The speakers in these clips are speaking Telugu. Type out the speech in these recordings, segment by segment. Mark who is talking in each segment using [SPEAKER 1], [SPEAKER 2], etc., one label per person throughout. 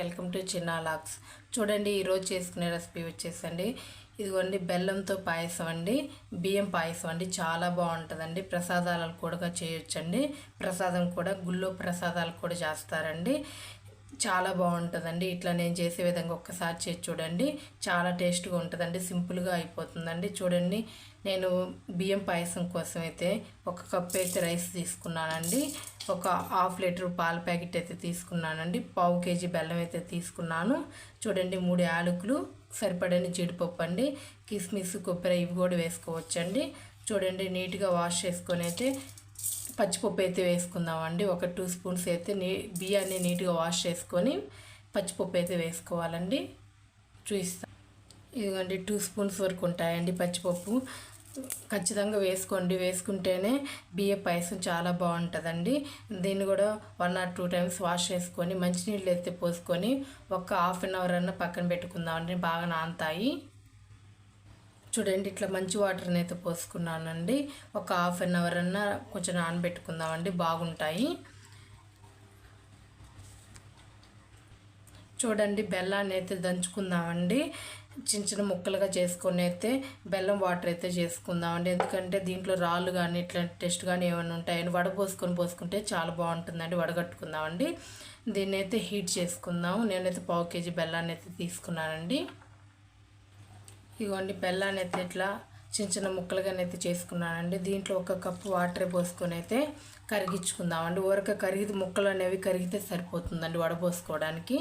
[SPEAKER 1] వెల్కమ్ టు చిన్న లాక్స్. చూడండి ఈరోజు చేసుకునే రెసిపీ వచ్చేసండి. ఇదిగోండి బెల్లంతో పాయసం అండి. బియ్యం పాయసం అండి. చాలా బాగుంటుందండి. ప్రసాదాలు కూడా చేయొచ్చండి. ప్రసాదం కూడా గుళ్ళో ప్రసాదాలు కూడా చేస్తారండి. చాలా బాగుంటుందండి. ఇట్లా నేను చేసే విధంగా ఒక్కసారి చేసి చూడండి. చాలా టేస్ట్గా ఉంటుందండి. సింపుల్గా అయిపోతుందండి. చూడండి నేను బియ్యం పాయసం కోసం అయితే ఒక కప్ అయితే రైస్ తీసుకున్నానండి. ఒక హాఫ్ లీటర్ పాల ప్యాకెట్ అయితే తీసుకున్నానండి. పావు కేజీ బెల్లం అయితే తీసుకున్నాను. చూడండి మూడు యాలకులు సరిపడని జీడిపప్పు అండి కిస్మిస్ కొబ్బరి ఇవి కూడా వేసుకోవచ్చండి. చూడండి నీట్గా వాష్ చేసుకొని అయితే పచ్చిపప్పు అయితే వేసుకుందామండి. ఒక టూ స్పూన్స్ అయితే నీ బియ్యాన్ని నీట్గా వాష్ చేసుకొని పచ్చిపప్పు అయితే వేసుకోవాలండి. చూపిస్తాను ఇదిగోండి టూ స్పూన్స్ వరకు ఉంటాయండి పచ్చిపప్పు. ఖచ్చితంగా వేసుకోండి. వేసుకుంటేనే బియ్య పాయసం చాలా బాగుంటుందండి. దీన్ని కూడా one or two times wash చేసుకొని మంచినీళ్ళు ఎత్తి పోసుకొని ఒక హాఫ్ అన్ అవర్ అన్న పక్కన పెట్టుకుందామండి. బాగా నానతాయి. చూడండి ఇట్లా మంచి వాటర్ని అయితే పోసుకున్నానండి. ఒక హాఫ్ అన్ అవర్ అన్న కొంచెం నానబెట్టుకుందామండి. బాగుంటాయి. చూడండి బెల్లాన్ని అయితే దంచుకుందామండి. చిన్న చిన్న ముక్కలుగా చేసుకొని అయితే బెల్లం వాటర్ అయితే చేసుకుందామండి. ఎందుకంటే దీంట్లో రాళ్ళు కానీ ఇట్లాంటి టెస్ట్ కానీ ఏమైనా ఉంటాయని వడపోసుకొని పోసుకుంటే చాలా బాగుంటుందండి. వడగట్టుకుందామండి. దీన్ని అయితే హీట్ చేసుకుందాము. నేనైతే పావు కేజీ బెల్లాన్ని అయితే తీసుకున్నానండి. ఇదిగోండి బెల్లాన్ని అయితే ఇట్లా చిన్న చిన్న ముక్కలుగానైతే చేసుకున్నానండి. దీంట్లో ఒక కప్పు వాటర్ పోసుకొని అయితే కరిగించుకుందామండి. ఊరక కరిగి ముక్కలు అనేవి కరిగితే సరిపోతుందండి వడపోసుకోవడానికి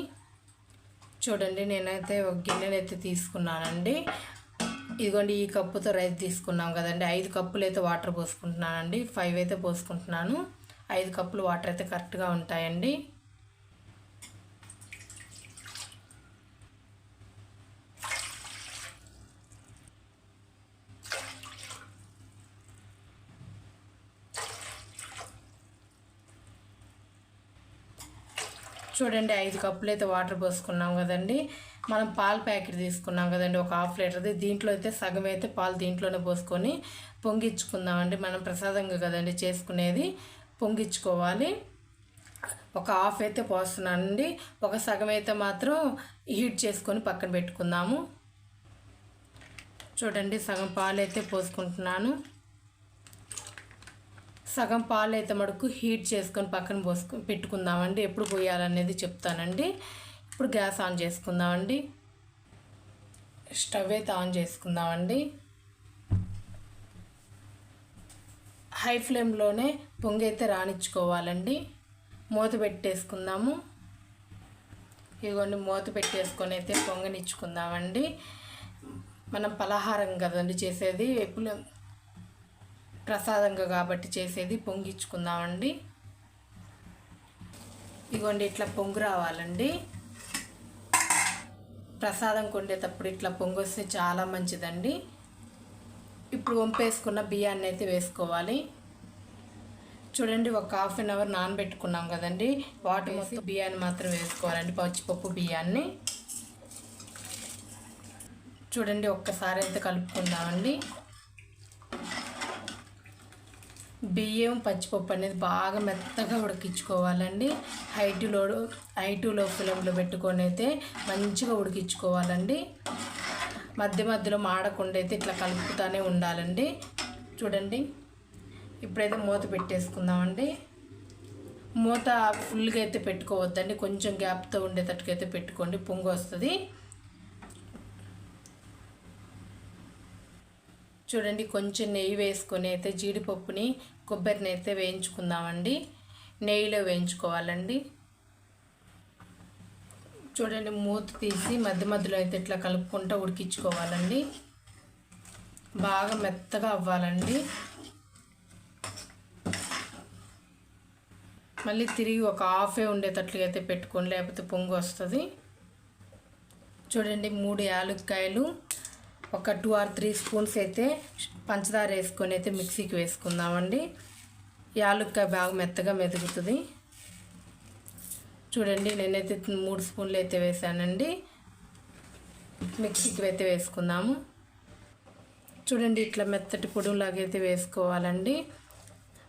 [SPEAKER 1] చూడండి నేనైతే ఒక గిన్నెని అయితే తీసుకున్నానండి. ఇదిగోండి ఈ కప్పుతో రైస్ తీసుకున్నాం కదండి. ఐదు కప్పులు అయితే వాటర్ పోసుకుంటున్నానండి. ఫైవ్ అయితే పోసుకుంటున్నాను. ఐదు కప్పులు వాటర్ అయితే కరెక్ట్గా ఉంటాయండి. చూడండి ఐదు కప్పులు అయితే వాటర్ పోసుకున్నాం కదండి. మనం పాల ప్యాకెట్ తీసుకున్నాం కదండి ఒక హాఫ్ లీటర్ది. దీంట్లో అయితే సగం అయితే పాలు దీంట్లోనే పోసుకొని పొంగిచ్చుకుందామండి మనం ప్రసాదంగా కదండి చేసుకునేది పొంగిచ్చుకోవాలి ఒక హాఫ్ అయితే పోస్తున్నానండి. ఒక సగం అయితే మాత్రం హీట్ చేసుకొని పక్కన పెట్టుకుందాము. చూడండి సగం పాలు అయితే పోసుకుంటున్నాను. సగం పాలు అయితే మడుకు హీట్ చేసుకొని పక్కన పోసుకొని పెట్టుకుందామండి. ఎప్పుడు పోయాలనేది చెప్తానండి. ఇప్పుడు గ్యాస్ ఆన్ చేసుకుందామండి. స్టవ్ అయితే ఆన్ చేసుకుందామండి. హై ఫ్లేమ్లోనే పొంగి అయితే రాణించుకోవాలండి మూత పెట్టేసుకుందాము. ఇదిగోండి మూత పెట్టేసుకొని అయితే పొంగనిచ్చుకుందామండి. మనం పలహారం కదండి చేసేది. ఎప్పుడు ప్రసాదంగా కాబట్టి చేసేది పొంగించుకుందామండి. ఇగోండి ఇట్లా పొంగు రావాలండి. ప్రసాదం కొండేటప్పుడు ఇట్లా పొంగు వస్తే చాలా మంచిదండి. ఇప్పుడు వంపేసుకున్న బియ్యాన్ని అయితే వేసుకోవాలి. చూడండి ఒక హాఫ్ అన్ అవర్ నానబెట్టుకున్నాం కదండి. వాటర్ వేసి బియ్యాన్ని మాత్రం వేసుకోవాలండి పచ్చిపప్పు బియ్యాన్ని. చూడండి ఒక్కసారి అయితే కలుపుకుందామండి. బియ్యం పచ్చిపప్పు అనేది బాగా మెత్తగా ఉడికించుకోవాలండి. హైటులో హైటులో ఫ్లేమ్లో పెట్టుకొని అయితే మంచిగా ఉడికించుకోవాలండి. మధ్య మధ్యలో మాడకుండా అయితే ఇట్లా కలుపుతూనే ఉండాలండి. చూడండి. ఇప్పుడైతే మూత పెట్టేసుకుందామండి. మూత ఫుల్గా అయితే పెట్టుకోవద్దండి. కొంచెం గ్యాప్తో ఉండేటట్టుకైతే పెట్టుకోండి. పొంగు వస్తుంది. చూడండి కొంచెం నెయ్యి వేసుకొని అయితే జీడిపప్పుని కొబ్బరిని అయితే వేయించుకుందామండి. నెయ్యిలో వేయించుకోవాలండి. చూడండి మూత తీసి మధ్య మధ్యలో అయితే ఇట్లా కలుపుకుంటూ ఉడికించుకోవాలండి. బాగా మెత్తగా అవ్వాలండి. మళ్ళీ తిరిగి ఒక హాఫే ఉండేటట్లుగా అయితే పెట్టుకొని లేకపోతే పొంగు వస్తుంది. చూడండి మూడు యాలక్కాయలు ఒక టూ ఆర్ త్రీ స్పూన్స్ అయితే పంచదార వేసుకొని అయితే మిక్సీకి వేసుకుందామండి. యాలుక్కాయ బాగా మెత్తగా మెదుగుతుంది. చూడండి నేనైతే మూడు స్పూన్లు అయితే వేసానండి. మిక్సీకి అయితే వేసుకుందాము. చూడండి ఇట్లా మెత్తటి పొడులాగా అయితే వేసుకోవాలండి.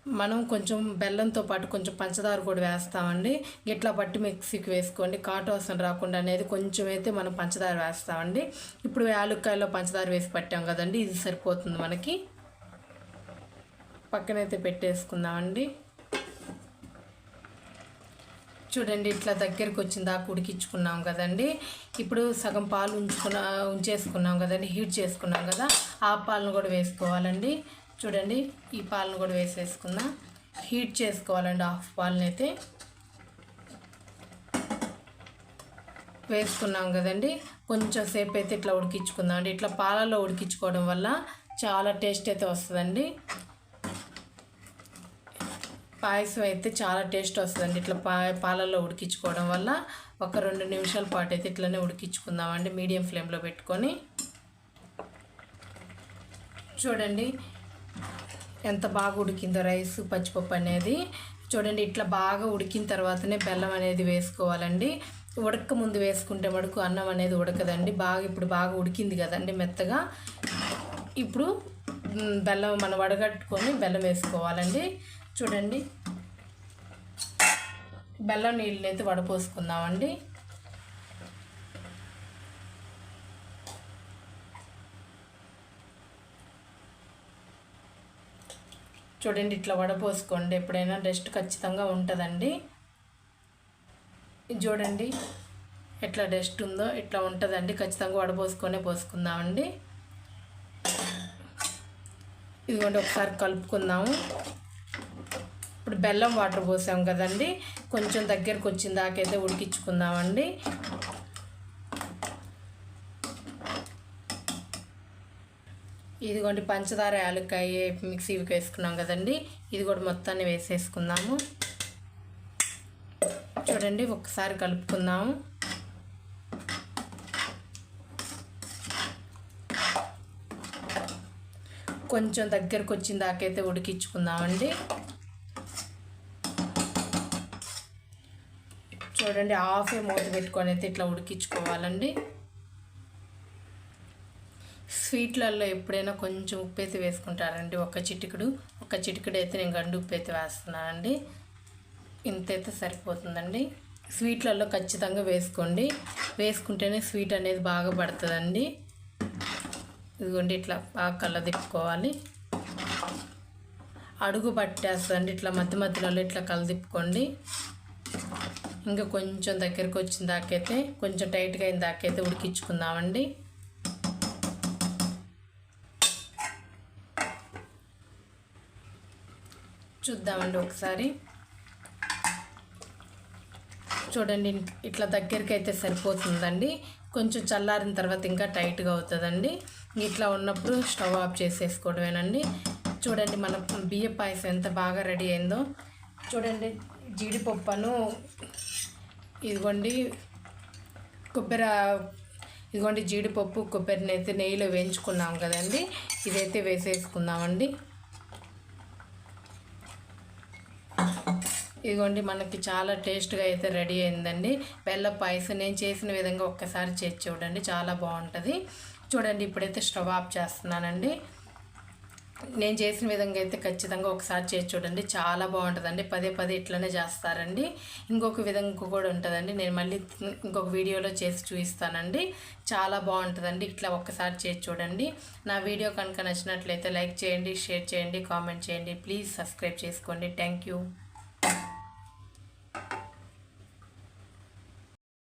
[SPEAKER 1] మనం కొంచెం బెల్లంతో పాటు కొంచెం పంచదార కూడా వేస్తామండి. ఇట్లా పట్టి మిక్సీకి వేసుకోండి. కాటోసం రాకుండా అనేది కొంచెం అయితే మనం పంచదార వేస్తామండి. ఇప్పుడు యాలుక్కాయలో పంచదార వేసి పట్టాం కదండి ఇది సరిపోతుంది మనకి. పక్కనైతే పెట్టేసుకుందామండి. చూడండి ఇట్లా దగ్గరికి వచ్చిన దాకా ఉడికించుకున్నాం కదండి. ఇప్పుడు సగం పాలు ఉంచుకున్న ఉంచేసుకున్నాం కదండి హీట్ చేసుకున్నాం కదా ఆ పాలను కూడా వేసుకోవాలండి. చూడండి ఈ పాలను కూడా వేసేసుకుందాం. హీట్ చేసుకోవాలండి హాఫ్ పాలని అయితే వేసుకున్నాం కదండి కొంచెం సేపు అయితే ఇట్లా ఉడికించుకుందాం అండి. ఇట్లా పాలలో ఉడికించుకోవడం వల్ల చాలా టేస్ట్ అయితే వస్తుందండి. పాయసం అయితే చాలా టేస్ట్ వస్తుందండి ఇట్లా పా పాలల్లో ఉడికించుకోవడం వల్ల. ఒక రెండు నిమిషాల పాటు అయితే ఇట్లనే ఉడికించుకుందామండి మీడియం ఫ్లేమ్లో పెట్టుకొని. చూడండి ఎంత బాగా ఉడికిందో రైస్ పచ్చిపప్పు అనేది. చూడండి ఇట్లా బాగా ఉడికిన తర్వాతనే బెల్లం అనేది వేసుకోవాలండి. ఉడక ముందు వేసుకుంటే మటుకు అన్నం అనేది ఉడకదండి. బాగా ఇప్పుడు బాగా ఉడికింది కదండి మెత్తగా. ఇప్పుడు బెల్లం మనం వడగట్టుకొని బెల్లం వేసుకోవాలండి. చూడండి. బెల్లం నీళ్ళని అయితే వడపోసుకుందామండి. చూడండి ఇట్లా వడపోసుకోండి ఎప్పుడైనా డస్ట్ ఖచ్చితంగా ఉంటుందండి. చూడండి ఎట్లా డస్ట్ ఉందో ఇట్లా ఉంటుందండి. ఖచ్చితంగా వడపోసుకొనే పోసుకుందామండి. ఇదిగోండి ఒకసారి కలుపుకుందాము. ఇప్పుడు బెల్లం వాటర్ పోసాం కదండి. కొంచెం దగ్గరకు వచ్చిన దాకైతే ఉడికించుకుందామండి. ఇదిగోండి పంచదార యాలక్కాయ మిక్సీకి వేసుకున్నాం కదండి. ఇది కూడా మొత్తాన్ని వేసేసుకుందాము. చూడండి ఒకసారి కలుపుకుందాము. కొంచెం దగ్గరకు వచ్చిన దాకైతే ఉడికించుకుందామండి. చూడండి ఆఫే మూత పెట్టుకొని అయితే ఇట్లా ఉడికించుకోవాలండి. స్వీట్లలో ఎప్పుడైనా కొంచెం ఉప్పు అయితే వేసుకుంటారండి. ఒక చిటికుడు ఒక చిటికుడు అయితే నేను గండు ఉప్పు అయితే వేస్తున్నానండి. ఇంతైతే సరిపోతుందండి. స్వీట్లలో ఖచ్చితంగా వేసుకోండి. వేసుకుంటేనే స్వీట్ అనేది బాగా పడుతుందండి. ఇదిగోండి ఇట్లా బాగా కళ్ళ తిప్పుకోవాలి అడుగు పట్టేస్తుందండి. ఇట్లా మధ్య మధ్యలో ఇట్లా కళ్ళ తిప్పుకోండి ఇంకా కొంచెం దగ్గరికి వచ్చిన దాకైతే కొంచెం టైట్గా అయిన దాకైతే ఉడికించుకుందామండి. చూద్దామండి ఒకసారి. చూడండి ఇట్లా దగ్గరికి అయితే సరిపోతుందండి. కొంచెం చల్లారిన తర్వాత ఇంకా టైట్గా అవుతుందండి. ఇట్లా ఉన్నప్పుడు స్టవ్ ఆఫ్ చేసేసుకోవడమేనండి. చూడండి మన బియ్య పాయసం ఎంత బాగా రెడీ అయిందో. చూడండి జీడిపప్పును ఇదిగోండి కొబ్బరి ఇదిగోండి జీడిపప్పు కొబ్బరిని అయితే నెయ్యిలో వేయించుకున్నాం కదండి. ఇదైతే వేసేసుకుందామండి. ఇదిగోండి మనకి చాలా టేస్ట్గా అయితే రెడీ అయిందండి. బెల్ల పాయసం నేను చేసిన విధంగా ఒక్కసారి చేసి చూడండి చాలా బాగుంటుంది. చూడండి ఇప్పుడైతే స్టవ్ ఆఫ్ చేస్తున్నానండి. నేను చేసిన విధంగా అయితే ఖచ్చితంగా ఒకసారి చేసి చూడండి చాలా బాగుంటుందండి. పదే పదే ఇట్లనే చేస్తారండి. ఇంకొక విధంగా కూడా ఉంటుందండి. నేను మళ్ళీ ఇంకొక వీడియోలో చేసి చూపిస్తానండి. చాలా బాగుంటుందండి ఇట్లా ఒక్కసారి చేసి చూడండి. నా వీడియో కనుక నచ్చినట్లయితే లైక్ చేయండి షేర్ చేయండి కామెంట్ చేయండి. ప్లీజ్ సబ్స్క్రైబ్ చేసుకోండి. Thank you.